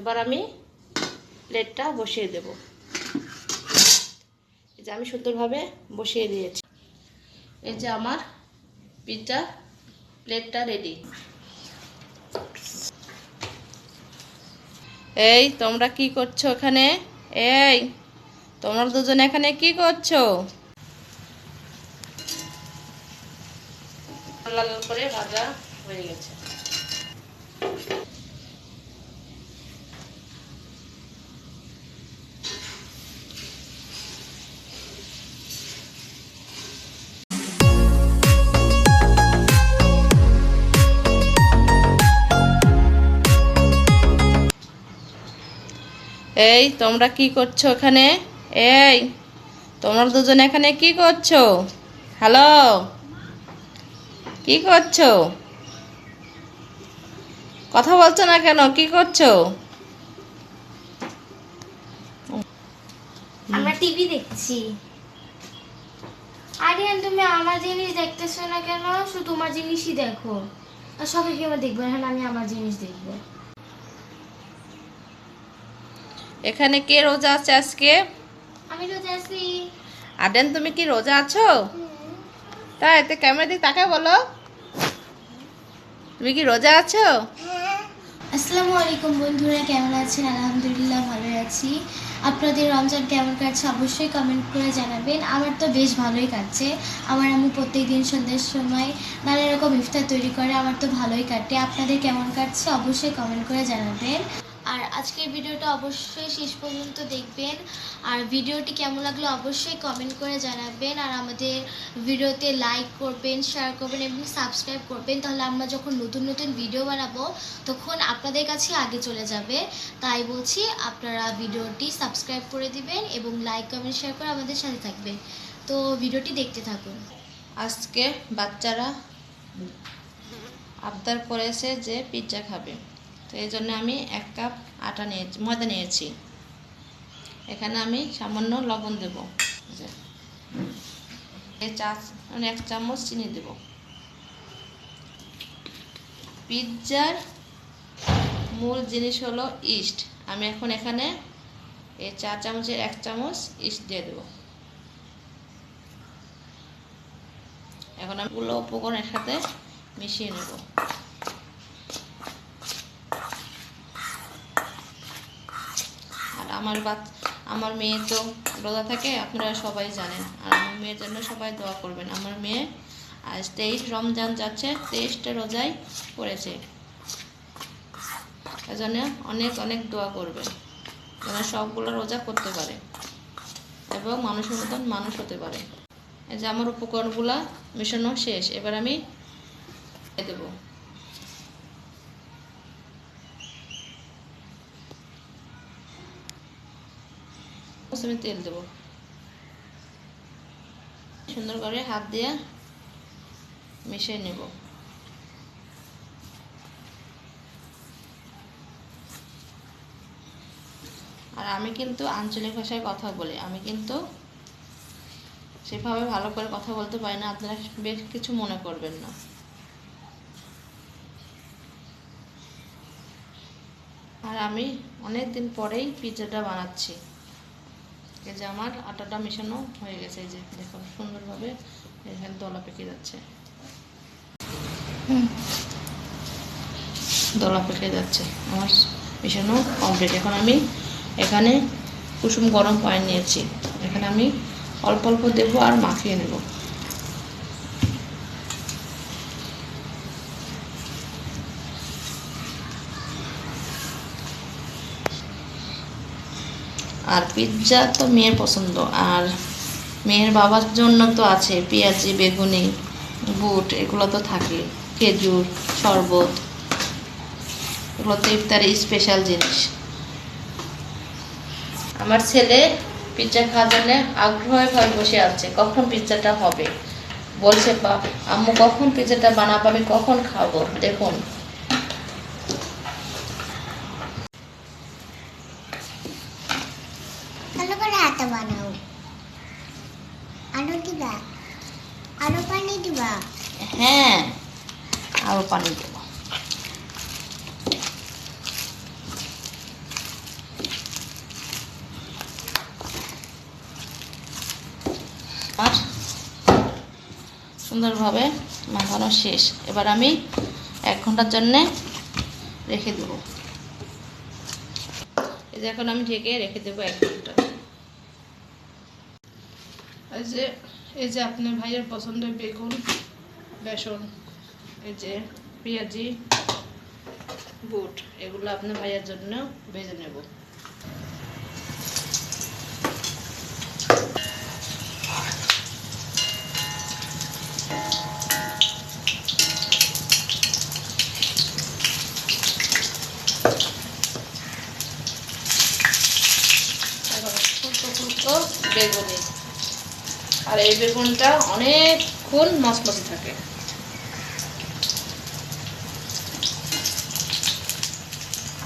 এবার আমি প্লেটটা বসিয়ে দেব। এই যে আমি সুন্দরভাবে বসিয়ে দিয়েছি। এই যে আমার পিৎজা প্লেটটা রেডি এই, তোমরা কি করছ এখানে? এই, তোমরা দুজন এখানে কি করছ? লাল লাল করে ভাজা হয়ে গেছে। এই, তোমরা কি করছ এখানে? এই, তোমরা দুজন এখানে কি করছ? হ্যালো কি করছ? কথা বলছো না কেন? কি করছ? আমরা টিভি দেখছি। আরিয়ান, তুমি আমার জিনিস দেখতেছো না কেন? শুধু তোমার জিনিসই দেখো। আর সবাই কি আমার দেখবে। হ্যাঁ আমি আমার জিনিস দেখব। এখানে কে রোজা আছে আজকে? আমি তো যাচ্ছি আদেন তুমি কি রোজা আছো? তাই এতে ক্যামেরা দিকে তাকায় বলো। তুমি কি রোজা আছো? আসসালামু আলাইকুম বন্ধুরা কেমন আছেন? আলহামদুলিল্লাহ ভালো আছি। আপনাদের রমজান কেমন কাটছে অবশ্যই কমেন্ট করে জানাবেন। আমার তো বেশ ভালোই কাটছে। আমার আম্মু প্রত্যেক দিন সন্ধ্যের সময় নানা রকম ইফতার তৈরি করে আমার তো ভালোই কাটে। আপনাদের কেমন কাটছে অবশ্যই কমেন্ট করে জানাবেন। আর আজকের ভিডিওটা অবশ্যই শেষ পর্যন্ত দেখবেন। আর ভিডিওটি কেমন লাগল অবশ্যই কমেন্ট করে জানাবেন। আর আমাদের ভিডিওতে লাইক করবেন শেয়ার করবেন এবং সাবস্ক্রাইব করবেন। তাহলে আমরা যখন নতুন নতুন ভিডিও বানাবো, তখন আপনাদের কাছে আগে চলে যাবে। তাই বলছি, আপনারা ভিডিওটি সাবস্ক্রাইব করে দিবেন এবং লাইক কমেন্ট শেয়ার করে আমাদের সাথে থাকবেন। তো ভিডিওটি দেখতে থাকুন। আজকে বাচ্চারা আবদার করেছে যে পিৎজা খাবে। তো এই জন্য আমি এক কাপ আটা নিয়েছি, ময়দা নিয়েছি। এখানে আমি সামান্য লবণ দেব। চা মানে এক চামচ চিনি দেব। পিৎজার মূল জিনিস হলো ইস্ট। আমি এখন এখানে এই চা চামচের এক চামচ ইস্ট দিয়ে দেবো। এখন আমি পুরো উপকরণ একসাথে মিশিয়ে নেব আর আমার বাচ আমার মেয়ে তো রোজা থাকে, আপনারা সবাই জানেন। আর আমার মেয়ের জন্য সবাই দোয়া করবেন। আমার মেয়ে আজ তেইশ রমজান যাচ্ছে, তেইশটা রোজাই পড়েছে। এজন্য অনেক অনেক দোয়া করবেন, যেন সবগুলো রোজা করতে পারে এবং মানুষের মতন মানুষ হতে পারে। এই যে আমার উপকরণগুলা মেশানো শেষ, এবার আমি দেবো। আমি তেল দেবো। সুন্দর করে হাত দিয়ে মিশিয়ে নেব। আর আমি কিন্তু আঞ্চলিক ভাষায় কথা বলি। আমি কিন্তু সেভাবে ভালো করে কথা বলতে পারি না। আপনারা বেশ কিছু মনে করবেন না। আর আমি অনেক দিন পরেই পিৎজাটা বানাচ্ছি। এই যে আমার আটাটা মেশানো হয়ে গেছে এই যে দেখুন সুন্দরভাবে এখানে দলা পেকে যাচ্ছে। দলা পেকে যাচ্ছে আমার মেশানো কমপ্লিট। এখন আমি এখানে কুসুম গরম পানি নিয়েছি এখানে আমি অল্প অল্প দেবো আর মাখিয়ে নেব। আর পিৎজা তো মেয়ের পছন্দ, আর মেয়ের বাবার জন্য তো আছে পেঁয়াজি, বেগুনি, বুট, এগুলো তো থাকে খেজুর, শরবত, এগুলো তো ইফতারের স্পেশাল জিনিস। আমার ছেলে পিৎজা খাওয়ার জন্য আগ্রহে ভয় বসে আছে, কখন পিৎজাটা হবে? বলছে বা আম্মু কখন পিৎজাটা বানাবো, আমি কখন খাব? দেখুন। পাতা বানাও আরও দিবা আরও পানি দিবা হ্যাঁ আরও পানি দেব আর সুন্দরভাবে মাখানো শেষ এবার আমি এক ঘণ্টার জন্যে রেখে দেবো। এই যে এখন আমি ঢেকে রেখে দেবো এক ঘণ্টা। এই যে এই যে আপনার ভাইয়ের পছন্দের বেগুন, বেসন, এই যে পেঁয়াজি, বুট, এগুলো আপনার ভাইয়ের জন্য ভেজে নেব। বেগুনি। আর এই বেগুনটা অনেকক্ষণ মচমচে থাকে।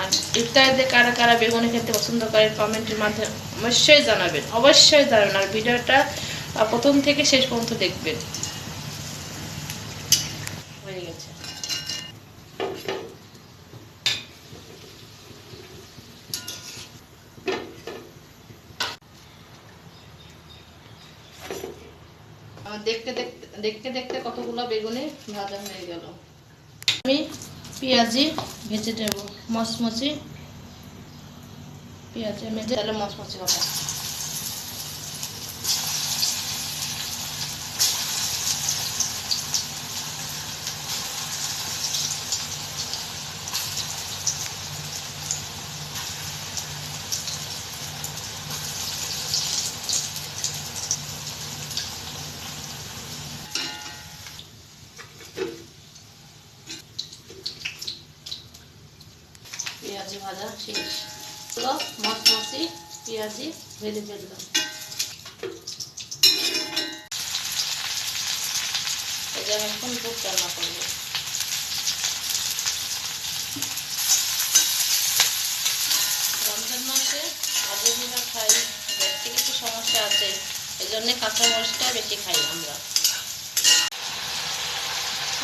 আর ইফতারিতে কারা কারা বেগুনি খেতে পছন্দ করেন কমেন্টের মাধ্যমে অবশ্যই জানাবেন অবশ্যই জানাবেন। আর ভিডিওটা প্রথম থেকে শেষ পর্যন্ত দেখবেন। হয়ে গেছে। দেখতে দেখতে দেখতে দেখতে কতগুলো বেগুনি ভাজা হয়ে গেল। আমি পেঁয়াজি ভেজে দেবো মশমচি পেঁয়াজি ভেজে তাহলে মশমচি হবে পেঁয়াজি ভাজা শেষ মচমচি পেঁয়াজি ভেজে ফেললাম। এই এখন বুক রান্না করব। রমজান মাসে আবহাওয়া খাই গ্যাস্ট্রিক একটু সমস্যা আছে এই জন্যে কাঁচা মরিচটা বেশি খাই আমরা।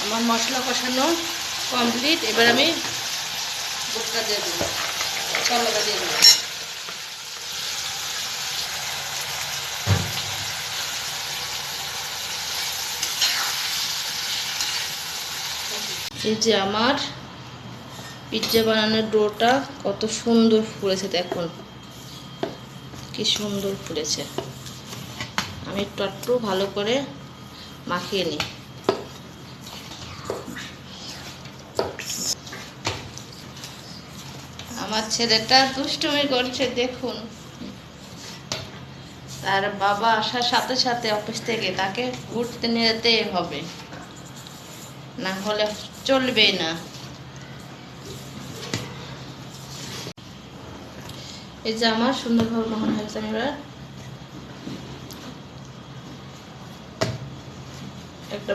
আমার মশলা কষানো কমপ্লিট এবার আমি বুটটা দিয়ে দেবো। এই যে আমার পিৎজা বানানোর ডোটা কত সুন্দর ফুলেছে দেখুন। কি সুন্দর ফুলেছে। আমি একটু একটু ভালো করে মাখিয়ে নিই। আমার ছেলেটা দুষ্টুমি করছে, দেখুন। তার বাবা আসার সাথে সাথে অফিস থেকে তাকে ঘুরতে নিয়ে যেতেই হবে। না হলে চলবেই না। এই যে আমার সুন্দরভাবে মহান হয়েছে আমি একটা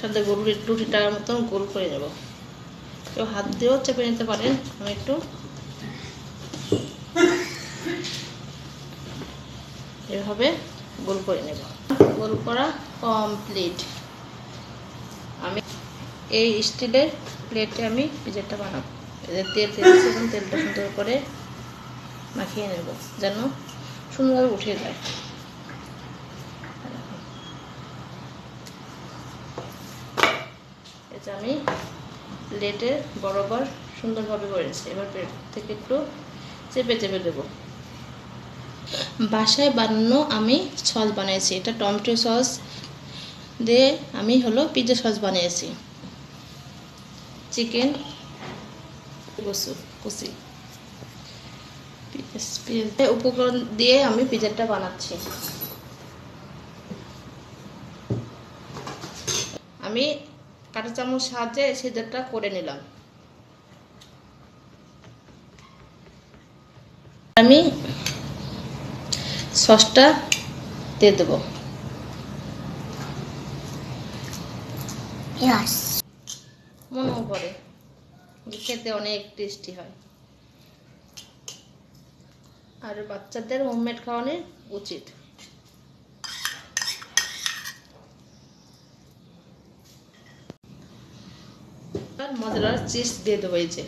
সাথে গরু রুটিটার মতন গোল করে নেব। কেউ হাত দিয়েও চেপে নিতে পারেন, আমি একটু। এভাবে গোল করে নেব। গোল করা কমপ্লিট আমি এই স্টিলের প্লেটে আমি পিজাটা বানাবো। তেল তেল এখন তেলটা সুন্দর করে মাখিয়ে নেব, যেন সুন্দরভাবে উঠে যায়। এটা আমি প্লেটে বরাবর সুন্দরভাবে করেছি এবার প্লেট থেকে একটু চেপে চেপে দেবো। বাসায় বানানো আমি সস বানিয়েছি। এটা টমেটো সস দিয়ে আমি হলো পিৎজা সস বানিয়েছি। চিকেন, কচু, কুচি। উপকরণ দিয়ে আমি পিৎজাটা বানাচ্ছি। আমি কাঁটা চামচ সাহায্যে সেদারটা করে নিলাম। আমি সসটা দিয়ে দেবো। মনেও করে খেতে অনেক টেস্টি হয়। আর বাচ্চাদের হোমমেড খাওয়ানো উচিত। মজাদার চিজ দিয়ে দেবো এই যে।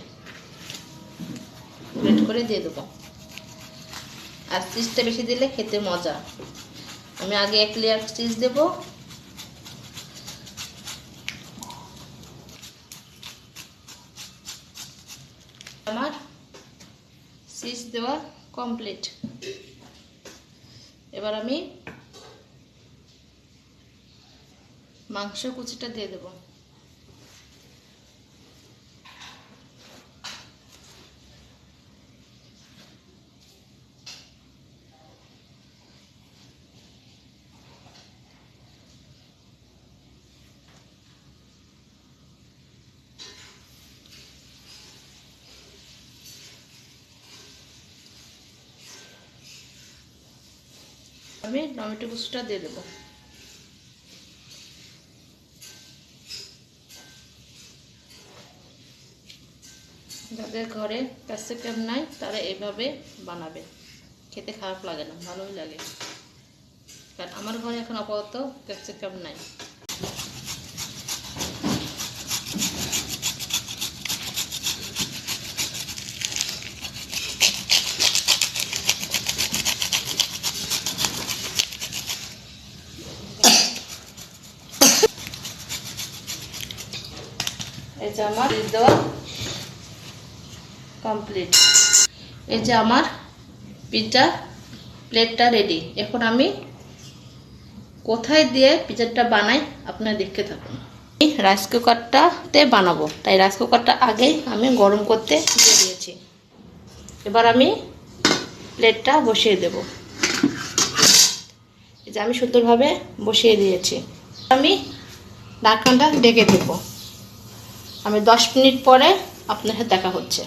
গ্রেট করে দিয়ে দেবো। আর চিজটা বেশি দিলে খেতে মজা। আমি আগে এক লেয়ার চিজ দেব। আমার চিজ দেওয়া কমপ্লিট এবার আমি মাংস কুচিটা দিয়ে দেবো। আমি টমেটো কুচুটা দিয়ে দেবো। যাদের ঘরে ক্যাপসিকাম নাই, তারা এভাবে বানাবে। খেতে খারাপ লাগে না, ভালোই লাগে। কারণ আমার ঘরে এখন আপাতত ক্যাপসিকাম নাই। এই যে আমার দেওয়া কমপ্লিট এই যে আমার পিৎজা প্লেটটা রেডি এখন আমি কোথায় দিয়ে পিৎজাটা বানাই আপনারা দেখতে থাকুন। রাইস কুকারটাতে বানাবো। তাই রাইস কুকারটা আগেই আমি গরম করতে দিয়ে দিয়েছি। এবার আমি প্লেটটা বসিয়ে দেব। এই যে আমি সুন্দরভাবে বসিয়ে দিয়েছি। আমি ঢাকনাটা ডেকে দেবো। আমি দশ মিনিট পরে আপনার সাথে দেখা হচ্ছে।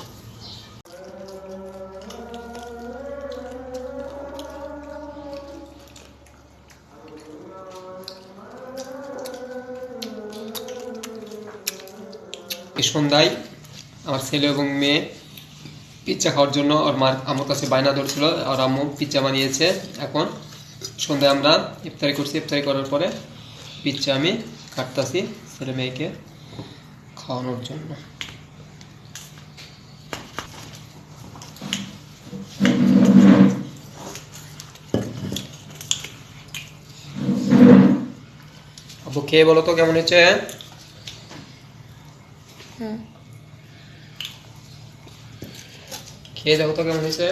সন্ধ্যায় আমার ছেলে এবং মেয়ে পিৎজা খাওয়ার জন্য ওর মার আমার কাছে বায়না ধরছিল আর আম্মু পিৎজা বানিয়েছে। এখন সন্ধ্যায় আমরা ইফতারি করছি। ইফতারি করার পরে পিৎজা আমি কাটতাছি ছেলে মেয়েকে। খাওয়ানোর জন্য। আব্বু খেয়ে বলো তো কেমন হয়েছে? খেয়ে দেখো তো কেমন হয়েছে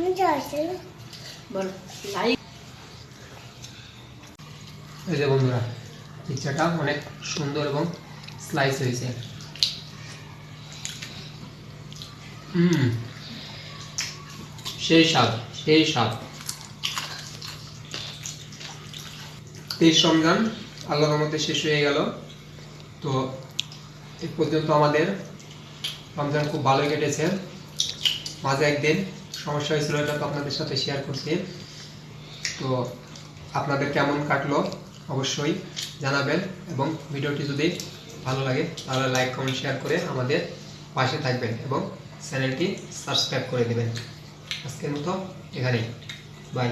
মজা হয়েছে বল লাইক এই যে বন্ধুরা পিৎজাটা অনেক সুন্দর এবং স্লাইস হয়েছে। হুম। সেই স্বাদ সেই স্বাদ। তেইশ রমজান, আল্লাহর মধ্যে শেষ হয়ে গেল। তো এ পর্যন্ত আমাদের রমজান খুব ভালোই কেটেছে। মাঝে একদিন সমস্যা হয়েছিল, এটা তো আপনাদের সাথে শেয়ার করছি। তো আপনাদের কেমন কাটলো? অবশ্যই জানাবেন এবং ভিডিওটি যদি ভালো লাগে, তাহলে লাইক কমেন্ট শেয়ার করে আমাদের পাশে থাকবেন এবং চ্যানেলটি সাবস্ক্রাইব করে দেবেন। আজকের মতো এখানেই। বাই